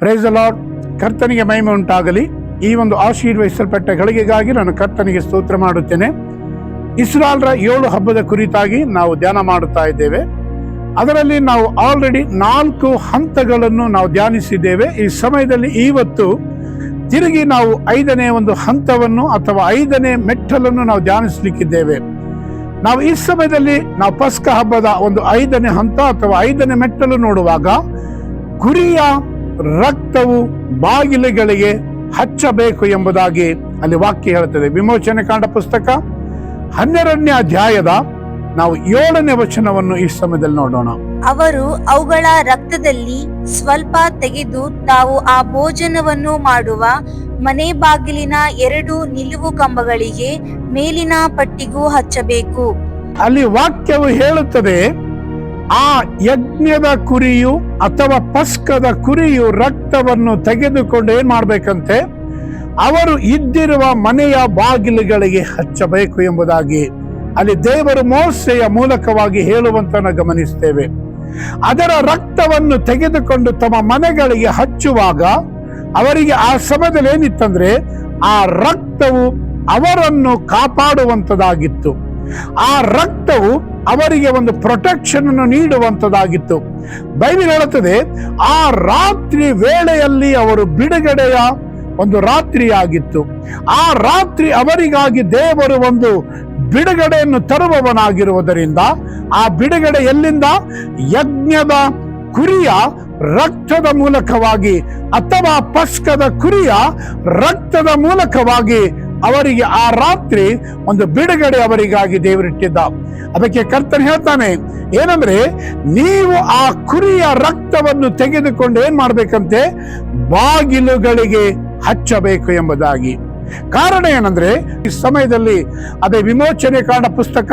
Price lord ಕರ್ತನಿಗೆ ಮಹಿಮೆ ಉಂಟಾಗಲಿ. ಈ ಒಂದು ಆಶೀರ್ವಹಿಸಲ್ಪಟ್ಟ ಗಳಿಗೆಗಾಗಿ ನಾನು ಕರ್ತನಿಗೆ ಸ್ತೋತ್ರ ಮಾಡುತ್ತೇನೆ. ಇಸ್ರಾಲ್ರ ಏಳು ಹಬ್ಬದ ಕುರಿತಾಗಿ ನಾವು ಧ್ಯಾನ ಮಾಡುತ್ತಾ ಇದ್ದೇವೆ. ಅದರಲ್ಲಿ ನಾವು ಆಲ್ರೆಡಿ ನಾಲ್ಕು ಹಂತಗಳನ್ನು ನಾವು ಧ್ಯಾನಿಸಿದ್ದೇವೆ. ಈ ಸಮಯದಲ್ಲಿ ಇವತ್ತು ತಿರುಗಿ ನಾವು ಐದನೇ ಒಂದು ಹಂತವನ್ನು ಅಥವಾ ಐದನೇ ಮೆಟ್ಟಲನ್ನು ನಾವು ಧ್ಯಾನಿಸಲಿಕ್ಕಿದ್ದೇವೆ. ನಾವು ಈ ಸಮಯದಲ್ಲಿ ನಾವು ಪಸ್ಕ ಹಬ್ಬದ ಒಂದು ಐದನೇ ಹಂತ ಅಥವಾ ಐದನೇ ಮೆಟ್ಟಲು ನೋಡುವಾಗ ಕುರಿಯ ರಕ್ತವು ಬಾಗಿಲುಗಳಿಗೆ ಹಚ್ಚಬೇಕು ಎಂಬುದಾಗಿ ಅಲ್ಲಿ ವಾಕ್ಯ ಹೇಳುತ್ತದೆ. ವಿಮೋಚನೆ ಕಾಂಡ ಪುಸ್ತಕ ಹನ್ನೆರಡನೇ ಅಧ್ಯಾಯದ ನಾವು ಏಳನೇ ವಚನವನ್ನು ಈ ಸಮಯದಲ್ಲಿ ನೋಡೋಣ. ಅವರು ಅವುಗಳ ರಕ್ತದಲ್ಲಿ ಸ್ವಲ್ಪ ತೆಗೆದು ತಾವು ಆ ಭೋಜನವನ್ನು ಮಾಡುವ ಮನೆ ಬಾಗಿಲಿನ ಎರಡು ನಿಲುವು ಕಂಬಗಳಿಗೆ ಮೇಲಿನ ಪಟ್ಟಿಗೂ ಹಚ್ಚಬೇಕು. ಅಲ್ಲಿ ವಾಕ್ಯವು ಹೇಳುತ್ತದೆ ಆ ಯಜ್ಞದ ಕುರಿಯು ಅಥವಾ ಪಸ್ಕದ ಕುರಿಯು ರಕ್ತವನ್ನು ತೆಗೆದುಕೊಂಡು ಏನ್ ಮಾಡ್ಬೇಕಂತೆ? ಅವರು ಇದ್ದಿರುವ ಮನೆಯ ಬಾಗಿಲುಗಳಿಗೆ ಹಚ್ಚಬೇಕು ಎಂಬುದಾಗಿ ಅಲ್ಲಿ ದೇವರು ಮೋಸೆಯ ಮೂಲಕವಾಗಿ ಹೇಳುವಂತನ ಗಮನಿಸ್ತೇವೆ. ಅದರ ರಕ್ತವನ್ನು ತೆಗೆದುಕೊಂಡು ತಮ್ಮ ಮನೆಗಳಿಗೆ ಹಚ್ಚುವಾಗ ಅವರಿಗೆ ಆ ಸಮಯದಲ್ಲಿ ಏನಿತ್ತಂದ್ರೆ ಆ ರಕ್ತವು ಅವರನ್ನು ಕಾಪಾಡುವಂತದಾಗಿತ್ತು. ಆ ರಕ್ತವು ಅವರಿಗೆ ಒಂದು ಪ್ರೊಟೆಕ್ಷನ್ ಅನ್ನು ನೀಡುವಂತದಾಗಿತ್ತು ಬೈಬಲ್ ಹೇಳುತ್ತದೆ, ಆ ರಾತ್ರಿ ವೇಳೆಯಲ್ಲಿ ಅವರು ಬಿಡುಗಡೆಯ ಒಂದು ರಾತ್ರಿಯಾಗಿತ್ತು. ಆ ರಾತ್ರಿ ಅವರಿಗಾಗಿ ದೇವರು ಒಂದು ಬಿಡುಗಡೆಯನ್ನು ತರುವವನಾಗಿರುವುದರಿಂದ, ಆ ಬಿಡುಗಡೆ ಎಲ್ಲಿಂದ? ಯಜ್ಞದ ಕುರಿಯ ರಕ್ತದ ಮೂಲಕವಾಗಿ ಅಥವಾ ಪಸ್ಕದ ಕುರಿಯ ರಕ್ತದ ಮೂಲಕವಾಗಿ ಅವರಿಗೆ ಆ ರಾತ್ರಿ ಒಂದು ಬಿಡುಗಡೆ ಅವರಿಗಾಗಿ ದೇವರಿಟ್ಟಿದ್ದ. ಅದಕ್ಕೆ ಕರ್ತನ್ ಹೇಳ್ತಾನೆ, ಏನಂದ್ರೆ ನೀವು ಆ ಕುರಿಯ ರಕ್ತವನ್ನು ತೆಗೆದುಕೊಂಡು ಏನ್ ಮಾಡ್ಬೇಕಂತೆ? ಬಾಗಿಲುಗಳಿಗೆ ಹಚ್ಚಬೇಕು ಎಂಬುದಾಗಿ. ಕಾರಣ ಏನಂದ್ರೆ, ಈ ಸಮಯದಲ್ಲಿ ಅದೇ ವಿಮೋಚನೆ ಕಾರಣ ಪುಸ್ತಕ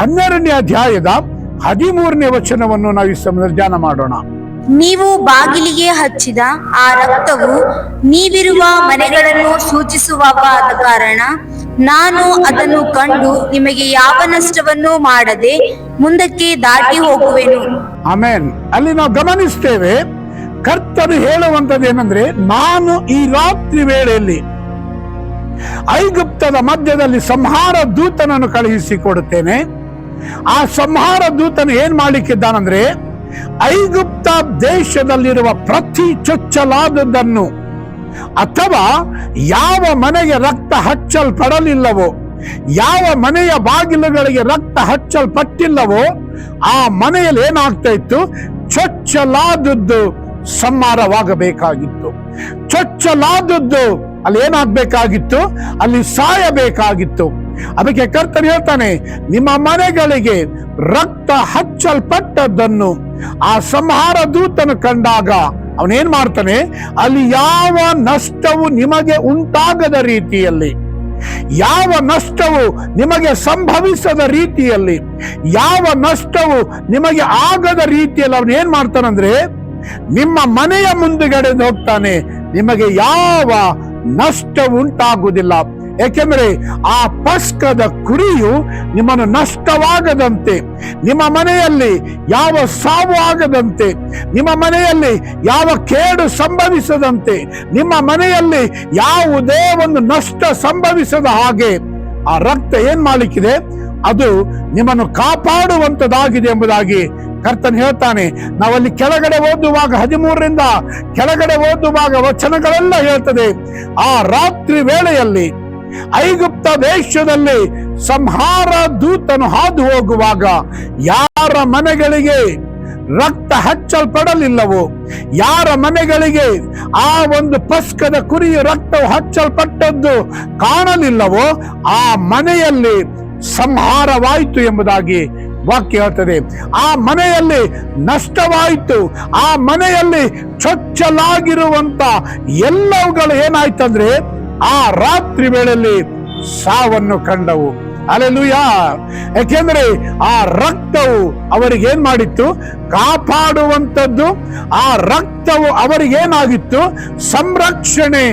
ಹನ್ನೆರಡನೇ ಅಧ್ಯಾಯದ ಹದಿಮೂರನೇ ವಚನವನ್ನು ನಾವು ಈ ಸಮಯದಲ್ಲಿ ಧ್ಯಾನ ಮಾಡೋಣ. ನೀವು ಬಾಗಿಲಿಗೆ ಹಚ್ಚಿದ ಆ ರಕ್ತವು ನೀವಿರುವ ಮನೆಗಳನ್ನು ಸೂಚಿಸುವವಾದ ಕಾರಣ, ನಾನು ಅದನ್ನು ಕಂಡು ನಿಮಗೆ ಯಾವ ನಷ್ಟವನ್ನು ಮಾಡದೆ ಮುಂದಕ್ಕೆ ದಾಟಿ ಹೋಗುವೆನು. ಆಮೇನ್. ಅಲ್ಲಿ ನಾವು ಗಮನಿಸ್ತೇವೆ, ಕರ್ತನು ಹೇಳುವಂತದ್ದು ಏನಂದ್ರೆ, ನಾನು ಈ ರಾತ್ರಿ ವೇಳೆಯಲ್ಲಿ ಐಗುಪ್ತದ ಮಧ್ಯದಲ್ಲಿ ಸಂಹಾರ ದೂತನನ್ನು ಕಳುಹಿಸಿ ಕೊಡುತ್ತೇನೆ. ಆ ಸಂಹಾರ ದೂತನು ಏನ್ ಮಾಡ್ಲಿಕ್ಕಿದ್ದಾನಂದ್ರೆ ಐಗುಪ್ತ ದೇಶದಲ್ಲಿರುವ ಪ್ರತಿ ಚೊಚ್ಚಲಾದದ್ದನ್ನು ಅಥವಾ ಯಾವ ಮನೆಗೆ ರಕ್ತ ಹಚ್ಚಲ್ಪಡಲಿಲ್ಲವೋ, ಯಾವ ಮನೆಯ ಬಾಗಿಲುಗಳಿಗೆ ರಕ್ತ ಹಚ್ಚಲ್ಪಟ್ಟಿಲ್ಲವೋ, ಆ ಮನೆಯಲ್ಲಿ ಏನಾಗ್ತಾ ಇತ್ತು ಚೊಚ್ಚಲಾದದ್ದು ಸಂಹಾರವಾಗಬೇಕಾಗಿತ್ತು. ಚೊಚ್ಚಲಾದದ್ದು ಅಲ್ಲಿ ಏನಾಗ್ಬೇಕಾಗಿತ್ತು? ಅಲ್ಲಿ ಸಾಯಬೇಕಾಗಿತ್ತು. ಅದಕ್ಕೆ ಕರ್ತನು ಹೇಳ್ತಾನೆ, ನಿಮ್ಮ ಮನೆಗಳಿಗೆ ರಕ್ತ ಹಚ್ಚಲ್ಪಟ್ಟದ್ದನ್ನು ಆ ಸಂಹಾರ ದೂತನು ಕಂಡಾಗ ಅವನೇನ್ ಮಾಡ್ತಾನೆ? ಅಲ್ಲಿ ಯಾವ ನಷ್ಟವು ನಿಮಗೆ ಉಂಟಾಗದ ರೀತಿಯಲ್ಲಿ, ಯಾವ ನಷ್ಟವು ನಿಮಗೆ ಸಂಭವಿಸದ ರೀತಿಯಲ್ಲಿ, ಯಾವ ನಷ್ಟವು ನಿಮಗೆ ಆಗದ ರೀತಿಯಲ್ಲಿ ಅವನು ಏನ್ ಮಾಡ್ತಾನಂದ್ರೆ, ನಿಮ್ಮ ಮನೆಯ ಮುಂದುಗಡೆ ಹೋಗ್ತಾನೆ, ನಿಮಗೆ ಯಾವ ನಷ್ಟ ಉಂಟಾಗುವುದಿಲ್ಲ ಏಕೆಂದರೆ ಆ ಪಸ್ಕದ ಕುರಿಯು ನಿಮ್ಮನ್ನು ನಷ್ಟವಾಗದಂತೆ, ನಿಮ್ಮ ಮನೆಯಲ್ಲಿ ಯಾವ ಸಾವು ಆಗದಂತೆ, ನಿಮ್ಮ ಮನೆಯಲ್ಲಿ ಯಾವ ಕೇಡು ಸಂಭವಿಸದಂತೆ, ನಿಮ್ಮ ಮನೆಯಲ್ಲಿ ಯಾವುದೇ ಒಂದು ನಷ್ಟ ಸಂಭವಿಸದ ಹಾಗೆ ಆ ರಕ್ತ ಏನ್ ಮಾಡಲಿಕ್ಕಿದೆ ಅದು ನಿಮ್ಮನ್ನು ಕಾಪಾಡುವಂತದಾಗಿದೆ ಎಂಬುದಾಗಿ ಕರ್ತನ್ ಹೇಳ್ತಾನೆ, ನಾವಲ್ಲಿ ಕೆಳಗಡೆ ಓದುವಾಗ ಹದಿಮೂರರಿಂದ ಕೆಳಗಡೆ ಓದುವಾಗ ವಚನಗಳೆಲ್ಲ ಹೇಳ್ತದೆ. ಆ ರಾತ್ರಿ ವೇಳೆಯಲ್ಲಿ ಐಗುಪ್ತ ದೇಶದಲ್ಲಿ ಸಂಹಾರ ದೂತನು ಹಾದು ಹೋಗುವಾಗ ಯಾರ ಮನೆಗಳಿಗೆ ರಕ್ತ ಹಚ್ಚಲ್ಪಡಲಿಲ್ಲವೋ, ಯಾರ ಮನೆಗಳಿಗೆ ಆ ಒಂದು ಪಸ್ಕದ ಕುರಿಯ ರಕ್ತವು ಹಚ್ಚಲ್ಪಟ್ಟದ್ದು ಕಾಣಲಿಲ್ಲವೋ, ಆ ಮನೆಯಲ್ಲಿ ಸಂಹಾರವಾಯಿತು ಎಂಬುದಾಗಿ ವಾಕ್ಯ ಹೇಳ್ತದೆ, ಆ ಮನೆಯಲ್ಲಿ ನಷ್ಟವಾಯಿತು, ಆ ಮನೆಯಲ್ಲಿ ಚೊಚ್ಚಲಾಗಿರುವಂತ ಎಲ್ಲವುಗಳು ಏನಾಯ್ತಂದ್ರೆ, ಆ ರಾತ್ರಿ ವೇಳೆಯಲ್ಲಿ ಸಾವನ್ನು ಕಂಡವು. ಅಲೆಲುಯ ಯಾಕೆಂದ್ರೆ ಆ ರಕ್ತವು ಅವರಿಗೆ ಏನ್ ಮಾಡಿತ್ತು? ಕಾಪಾಡುವಂಥದ್ದು. ಆ ರಕ್ತವು ಅವರಿಗೇನಾಗಿತ್ತು ಸಂರಕ್ಷಣೆ,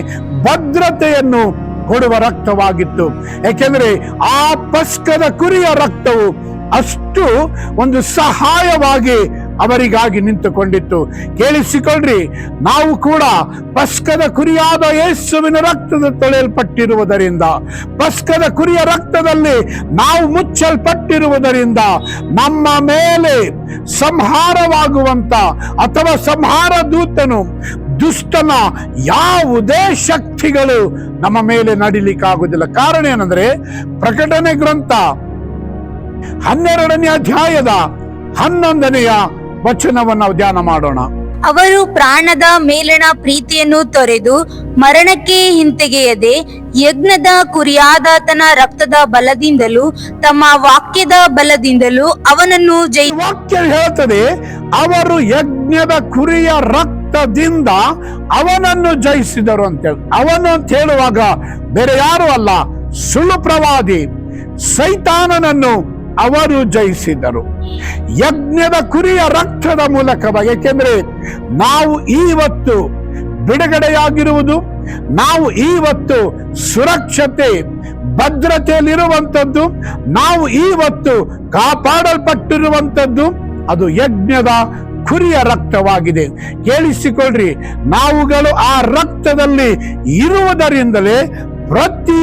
ಭದ್ರತೆಯನ್ನು ಕೊಡುವ ರಕ್ತವಾಗಿತ್ತು. ಯಾಕೆಂದ್ರೆ ಆ ಪಸ್ಕದ ಕುರಿಯ ರಕ್ತವು ಅಷ್ಟು ಒಂದು ಸಹಾಯವಾಗಿ ಅವರಿಗಾಗಿ ನಿಂತುಕೊಂಡಿತ್ತು. ಕೇಳಿಸಿಕೊಳ್ಳ್ರಿ, ನಾವು ಕೂಡ ಪಸ್ಕದ ಕುರಿಯಾದ ಯೇಸುವಿನ ರಕ್ತದ ತೊಳೆಯಲ್ಪಟ್ಟಿರುವುದರಿಂದ, ಪಸ್ಕದ ಕುರಿಯ ರಕ್ತದಲ್ಲಿ ನಾವು ಮುಚ್ಚಲ್ಪಟ್ಟಿರುವುದರಿಂದ ನಮ್ಮ ಮೇಲೆ ಸಂಹಾರವಾಗುವಂತ ಅಥವಾ ಸಂಹಾರ ದೂತನು, ದುಷ್ಟನ ಯಾವುದೇ ಶಕ್ತಿಗಳು ನಮ್ಮ ಮೇಲೆ ನಡಿಲಿಕ್ಕಾಗುವುದಿಲ್ಲ. ಕಾರಣ ಏನಂದ್ರೆ, ಪ್ರಕಟಣೆ ಗ್ರಂಥ ಹನ್ನೆರಡನೇ ಅಧ್ಯಾಯದ ಹನ್ನೊಂದನೆಯ ವಚನವನ್ನು ನಾವು ಧ್ಯಾನ ಮಾಡೋಣ. ಅವರು ಪ್ರಾಣದ ಮೇಲಿನ ಪ್ರೀತಿಯನ್ನು ತೊರೆದು ಮರಣಕ್ಕೆ ಹಿಂತೆಗೆಯದೆ ಯಜ್ಞದ ಕುರಿಯಾದಾತನ ರಕ್ತದ ಬಲದಿಂದಲೂ ತಮ್ಮ ವಾಕ್ಯದ ಬಲದಿಂದಲೂ ಅವನನ್ನು ಜೈ ವಾಕ್ಯ ಹೇಳ್ತದೆ ಅವರು ಯಜ್ಞದ ಕುರಿಯ ರಕ್ತದಿಂದ ಅವನನ್ನು ಜಯಿಸಿದರು ಅಂತೇಳಿ. ಅವನು ಅಂತ ಹೇಳುವಾಗ ಬೇರೆ ಯಾರು ಅಲ್ಲ ಸುಳ್ಳು ಪ್ರವಾದಿ ಸೈತಾನನನ್ನು ಅವರು ಜಯಿಸಿದರು ಯಜ್ಞದ ಕುರಿಯ ರಕ್ತದ ಮೂಲಕವಾಗಿ ಏಕೆಂದರೆ ನಾವು ಈವತ್ತು ಬಿಡುಗಡೆಯಾಗಿರುವುದು, ನಾವು ಈವತ್ತು ಸುರಕ್ಷತೆ, ಭದ್ರತೆಯಲ್ಲಿರುವಂಥದ್ದು, ನಾವು ಈವತ್ತು ಕಾಪಾಡಲ್ಪಟ್ಟಿರುವಂಥದ್ದು, ಅದು ಯಜ್ಞದ ಕುರಿಯ ರಕ್ತವಾಗಿದೆ. ಕೇಳಿಸಿಕೊಳ್ಳ್ರಿ ನಾವುಗಳು ಆ ರಕ್ತದಲ್ಲಿ ಇರುವುದರಿಂದಲೇ ಪ್ರತಿ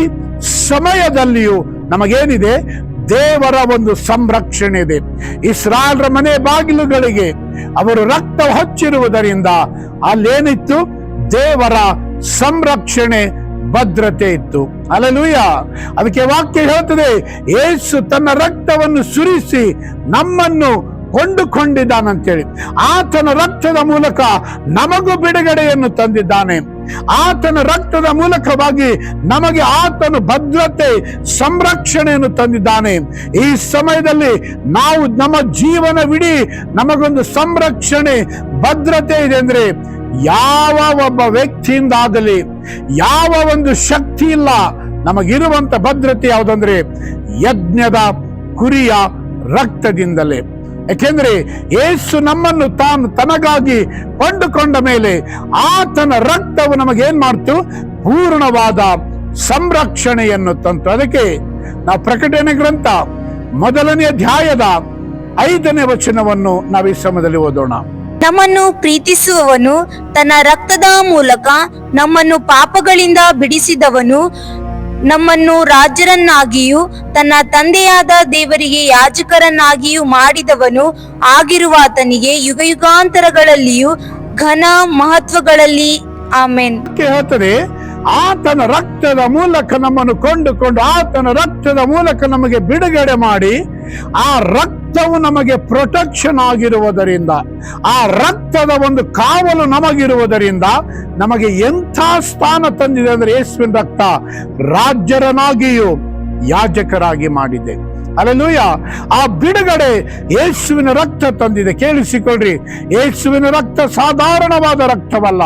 ಸಮಯದಲ್ಲಿಯೂ ನಮಗೇನಿದೆ? ದೇವರ ಒಂದು ಸಂರಕ್ಷಣೆ ಇದೆ. ಇಸ್ರಾಲ್ರ ಮನೆ ಬಾಗಿಲುಗಳಿಗೆ ಅವರು ರಕ್ತ ಹಚ್ಚಿರುವುದರಿಂದ ಅಲ್ಲೇನಿತ್ತು? ದೇವರ ಸಂರಕ್ಷಣೆ ಭದ್ರತೆ ಇತ್ತು. ಅಲ್ಲೂಯ ಅದಕ್ಕೆ ವಾಕ್ಯ ಹೇಳ್ತದೆ ಏಸು ತನ್ನ ರಕ್ತವನ್ನು ಸುರಿಸಿ ನಮ್ಮನ್ನು ಕೊಂಡುಕೊಂಡಿದ್ದಾನಂತೇಳಿ. ಆತನ ರಕ್ತದ ಮೂಲಕ ನಮಗೂ ಬಿಡುಗಡೆಯನ್ನು ತಂದಿದ್ದಾನೆ. ಆತನ ರಕ್ತದ ಮೂಲಕವಾಗಿ ನಮಗೆ ಆತನು ಭದ್ರತೆ, ಸಂರಕ್ಷಣೆಯನ್ನು ತಂದಿದ್ದಾನೆ. ಈ ಸಮಯದಲ್ಲಿ ನಾವು ನಮ್ಮ ಜೀವನವಿಡೀ ನಮಗೊಂದು ಸಂರಕ್ಷಣೆ, ಭದ್ರತೆ ಇದೆ ಅಂದ್ರೆ ಯಾವ ಒಬ್ಬ ವ್ಯಕ್ತಿಯಿಂದ ಆಗಲಿ ಯಾವ ಒಂದು ಶಕ್ತಿ ಇಲ್ಲ, ನಮಗಿರುವಂತ ಭದ್ರತೆ ಯಾವುದಂದ್ರೆ ಯಜ್ಞದ ಕುರಿಯ ರಕ್ತದಿಂದಲೇ. ಯಾಕೆಂದ್ರೆ ಯೇಸು ನಮ್ಮನ್ನು ತಾನು ತನಗಾಗಿ ಕೊಂಡುಕೊಂಡ ಮೇಲೆ ಆತನ ರಕ್ತವು ನಮಗೇನು ಮಾಡ್ತು? ಪೂರ್ಣವಾದ ಸಂರಕ್ಷಣೆಯನ್ನು ತಂತು. ಅದಕ್ಕೆ ನಾವು ಪ್ರಕಟಣೆ ಗ್ರಂಥ ಮೊದಲನೇ ಧ್ಯಾಯದ ಐದನೇ ವಚನವನ್ನು ನಾವು ಈ ಸಮಯದಲ್ಲಿ ಓದೋಣ. ನಮ್ಮನ್ನು ಪ್ರೀತಿಸುವವನು ತನ್ನ ರಕ್ತದ ಮೂಲಕ ನಮ್ಮನ್ನು ಪಾಪಗಳಿಂದ ಬಿಡಿಸಿದವನು. ನಮ್ಮನ್ನು ರಾಜರನ್ನಾಗಿಯೂ ತನ್ನ ತಂದೆಯಾದ ದೇವರಿಗೆ ಯಾಜಕರನ್ನಾಗಿಯೂ ಮಾಡಿದವನು ಆಗಿರುವಾತನಿಗೆ ಯುಗಯುಗಾಂತರಗಳಲ್ಲಿಯೂ ಘನ ಮಹತ್ವಗಳಲ್ಲಿ. ಆಮೇನ್. ಹೇಳ್ತದೆ ಆತನ ರಕ್ತದ ಮೂಲಕ ನಮ್ಮನ್ನು ಕೊಂಡುಕೊಂಡು ಆತನ ರಕ್ತದ ಮೂಲಕ ನಮಗೆ ಬಿಡುಗಡೆ ಮಾಡಿ ಆ ರಕ್ತವು ನಮಗೆ ಪ್ರೊಟೆಕ್ಷನ್ ಆಗಿರುವುದರಿಂದ, ಆ ರಕ್ತದ ಒಂದು ಕಾವಲು ನಮಗಿರುವುದರಿಂದ ನಮಗೆ ಎಂಥ ಸ್ಥಾನ ತಂದಿದೆ ಅಂದ್ರೆ ಯೇಸುವಿನ ರಕ್ತ ರಾಜ್ಯರನಾಗಿಯೂ ಯಾಜಕರಾಗಿ ಮಾಡಿದೆ. ಅಲ್ಲೂಯ ಆ ಬಿಡುಗಡೆ ಯೇಸುವಿನ ರಕ್ತ ತಂದಿದೆ. ಕೇಳಿಸಿಕೊಳ್ಳ್ರಿ. ಯೇಸುವಿನ ರಕ್ತ ಸಾಧಾರಣವಾದ ರಕ್ತವಲ್ಲ.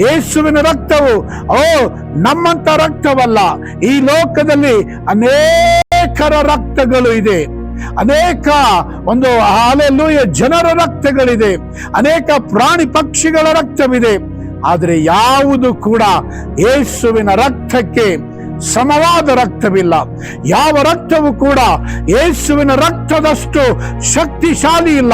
ಯೇಸುವಿನ ರಕ್ತವು, ಓ ನಮ್ಮಂತ ರಕ್ತವಲ್ಲ. ಈ ಲೋಕದಲ್ಲಿ ಅನೇಕರ ರಕ್ತಗಳು ಇದೆ. ಅನೇಕ ಒಂದು ಹಾಲೆಲ್ಲೂಯ ಜನರ ರಕ್ತಗಳಿದೆ. ಅನೇಕ ಪ್ರಾಣಿ ಪಕ್ಷಿಗಳ ರಕ್ತವಿದೆ. ಆದರೆ ಯಾವುದು ಕೂಡ ಯೇಸುವಿನ ರಕ್ತಕ್ಕೆ ಸಮವಾದ ರಕ್ತವಿಲ್ಲ. ಯಾವ ರಕ್ತವು ಕೂಡ ಯೇಸುವಿನ ರಕ್ತದಷ್ಟು ಶಕ್ತಿಶಾಲಿ ಇಲ್ಲ.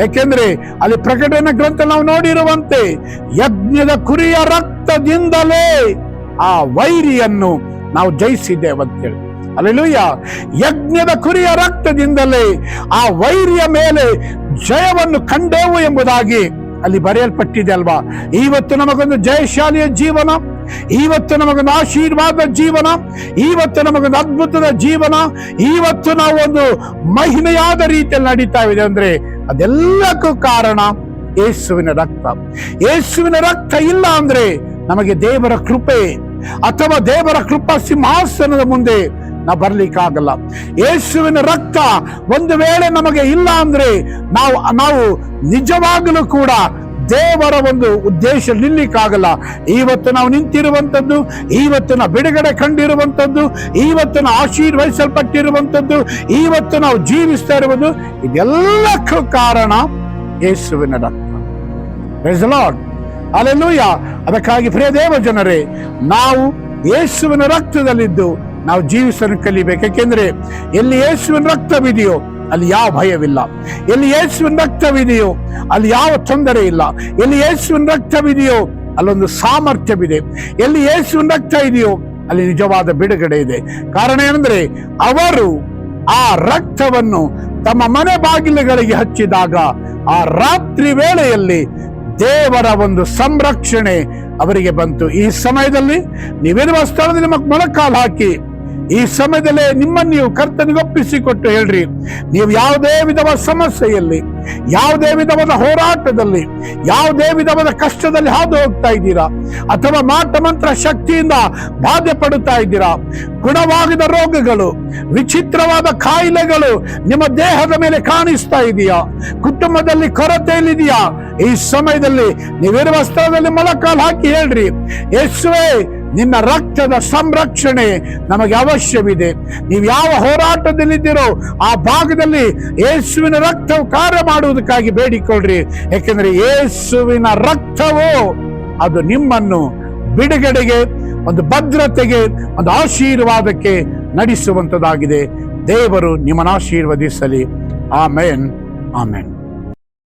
ಯಾಕೆಂದ್ರೆ ಅಲ್ಲಿ ಪ್ರಕಟಣೆ ಗ್ರಂಥ ನಾವು ನೋಡಿರುವಂತೆ ಯಜ್ಞದ ಕುರಿಯ ರಕ್ತದಿಂದಲೇ ಆ ವೈರಿಯನ್ನು ನಾವು ಜಯಿಸಿದ್ದೇವೆ ಅಂತೇಳಿ ಅಲ್ಲೆಲೂಯ ಯಜ್ಞದ ಕುರಿಯ ರಕ್ತದಿಂದಲೇ ಆ ವೈರಿಯ ಮೇಲೆ ಜಯವನ್ನು ಕಂಡೆವು ಎಂಬುದಾಗಿ ಅಲ್ಲಿ ಬರೆಯಲ್ಪಟ್ಟಿದೆ ಅಲ್ವಾ? ಇವತ್ತು ನಮಗೊಂದು ಜಯಶಾಲಿಯ ಜೀವನ ಇವತ್ತು ನಮಗೊಂದು ಆಶೀರ್ವಾದ ಜೀವನ ಇವತ್ತು ನಮಗೊಂದು ಅದ್ಭುತದ ಜೀವನ ಇವತ್ತು ನಾವು ಒಂದು ಮಹಿಮೆಯಾದ ರೀತಿಯಲ್ಲಿ ನಡೀತಾ ಇದೆ ಅಂದ್ರೆ ಅದೆಲ್ಲಕ್ಕೂ ಕಾರಣ ಯೇಸುವಿನ ರಕ್ತ. ಯೇಸುವಿನ ರಕ್ತ ಇಲ್ಲ ಅಂದ್ರೆ ನಮಗೆ ದೇವರ ಕೃಪೆ ಅಥವಾ ದೇವರ ಕೃಪಾ ಸಿಂಹಾಸನದ ಮುಂದೆ ನಾವು ಬರ್ಲಿಕ್ಕಾಗಲ್ಲ ಯೇಸುವಿನ ರಕ್ತ ಒಂದು ವೇಳೆ ನಮಗೆ ಇಲ್ಲ ಅಂದ್ರೆ ನಾವು ನಾವು ನಿಜವಾಗಲೂ ಕೂಡ ದೇವರ ಒಂದು ಉದ್ದೇಶ ನಿಲ್ಲಿಕ್ಕಾಗಲ್ಲ ಇವತ್ತು ನಾವು ನಿಂತಿರುವಂಥದ್ದು ಇವತ್ತು ನಾವು ಬಿಡುಗಡೆ ಕಂಡಿರುವಂಥದ್ದು ಇವತ್ತು ನಾವು ಆಶೀರ್ವದಿಸಲ್ಪಟ್ಟಿರುವಂಥದ್ದು ಇವತ್ತು ನಾವು ಜೀವಿಸ್ತಾ ಇರುವುದು ಇದೆಲ್ಲಕ್ಕೂ ಕಾರಣ ಯೇಸುವಿನ ರಕ್ತ ಲಾರ್ಡ್. Hallelujah. ಅದಕ್ಕಾಗಿ ಪ್ರಿಯ ದೇವ ಜನರೇ ನಾವು ಯೇಸುವಿನ ರಕ್ತದಲ್ಲಿದ್ದು ನಾವು ಜೀವಿಸಲು ಕಲಿಬೇಕು. ಯಾಕೆಂದ್ರೆ ಎಲ್ಲಿ ಯೇಸುವಿನ ರಕ್ತವಿದೆಯೋ ಅಲ್ಲಿ ಯಾವ ಭಯವಿಲ್ಲ. ಎಲ್ಲಿ ಯೇಸುವಿನ ರಕ್ತವಿದೆಯೋ ಅಲ್ಲಿ ಯಾವ ತೊಂದರೆ ಇಲ್ಲ. ಎಲ್ಲಿ ಯೇಸುವಿನ ರಕ್ತವಿದೆಯೋ ಅಲ್ಲೊಂದು ಸಾಮರ್ಥ್ಯವಿದೆ. ಎಲ್ಲಿ ಯೇಸುವಿನ ರಕ್ತ ಇದೆಯೋ ಅಲ್ಲಿ ನಿಜವಾದ ಬಿಡುಗಡೆ ಇದೆ. ಕಾರಣ ಏನಂದ್ರೆ ಅವರು ಆ ರಕ್ತವನ್ನು ತಮ್ಮ ಮನೆ ಬಾಗಿಲುಗಳಿಗೆ ಹಚ್ಚಿದಾಗ ಆ ರಾತ್ರಿ ವೇಳೆಯಲ್ಲಿ ದೇವರ ಒಂದು ಸಂರಕ್ಷಣೆ ಅವರಿಗೆ ಬಂತು. ಈ ಸಮಯದಲ್ಲಿ ನೀವಿರುವ ಸ್ಥಳದಲ್ಲಿ ನಿಮಗೆ ಮೊಳಕಾಲು ಹಾಕಿ ಈ ಸಮಯದಲ್ಲೇ ನಿಮ್ಮನ್ನು ನೀವು ಕರ್ತನಿಗೆ ಒಪ್ಪಿಸಿಕೊಟ್ಟು ಹೇಳ್ರಿ. ನೀವು ಯಾವುದೇ ವಿಧವಾದ ಸಮಸ್ಯೆಯಲ್ಲಿ, ಯಾವುದೇ ವಿಧವಾದ ಹೋರಾಟದಲ್ಲಿ, ಯಾವುದೇ ವಿಧವಾದ ಕಷ್ಟದಲ್ಲಿ ಹಾದು ಹೋಗ್ತಾ ಇದ್ದೀರಾ? ಅಥವಾ ಮಾಟ ಮಂತ್ರ ಶಕ್ತಿಯಿಂದ ಬಾಧೆ ಪಡುತ್ತಾ ಇದ್ದೀರಾ? ಗುಣವಾಗಿದ ರೋಗಗಳು, ವಿಚಿತ್ರವಾದ ಕಾಯಿಲೆಗಳು ನಿಮ್ಮ ದೇಹದ ಮೇಲೆ ಕಾಣಿಸ್ತಾ ಇದೆಯಾ? ಕುಟುಂಬದಲ್ಲಿ ಕೊರತೆಯಲ್ಲಿದೆಯಾ? ಈ ಸಮಯದಲ್ಲಿ ನೀವಿರುವ ಸ್ಥಳದಲ್ಲಿ ಮೊಳಕಾಲು ಹಾಕಿ ಹೇಳ್ರಿ. ಯೇಸುವೆ ನಿನ್ನ ರಕ್ತದ ಸಂರಕ್ಷಣೆ ನಮಗೆ ಅವಶ್ಯವಿದೆ. ನೀವು ಯಾವ ಹೋರಾಟದಲ್ಲಿದ್ದೀರೋ ಆ ಭಾಗದಲ್ಲಿ ಯೇಸುವಿನ ರಕ್ತವು ಕಾರ್ಯ ಮಾಡುವುದಕ್ಕಾಗಿ ಬೇಡಿಕೊಳ್ಳ್ರಿ. ಏಕೆಂದರೆ ಯೇಸುವಿನ ರಕ್ತವು, ಅದು ನಿಮ್ಮನ್ನು ಬಿಡುಗಡೆಗೆ, ಒಂದು ಭದ್ರತೆಗೆ, ಒಂದು ಆಶೀರ್ವಾದಕ್ಕೆ ನಡೆಸುವಂಥದ್ದಾಗಿದೆ ದೇವರು ನಿಮ್ಮನ್ನು ಆಶೀರ್ವದಿಸಲಿ. ಆಮೇನ್. ಆಮೇನ್.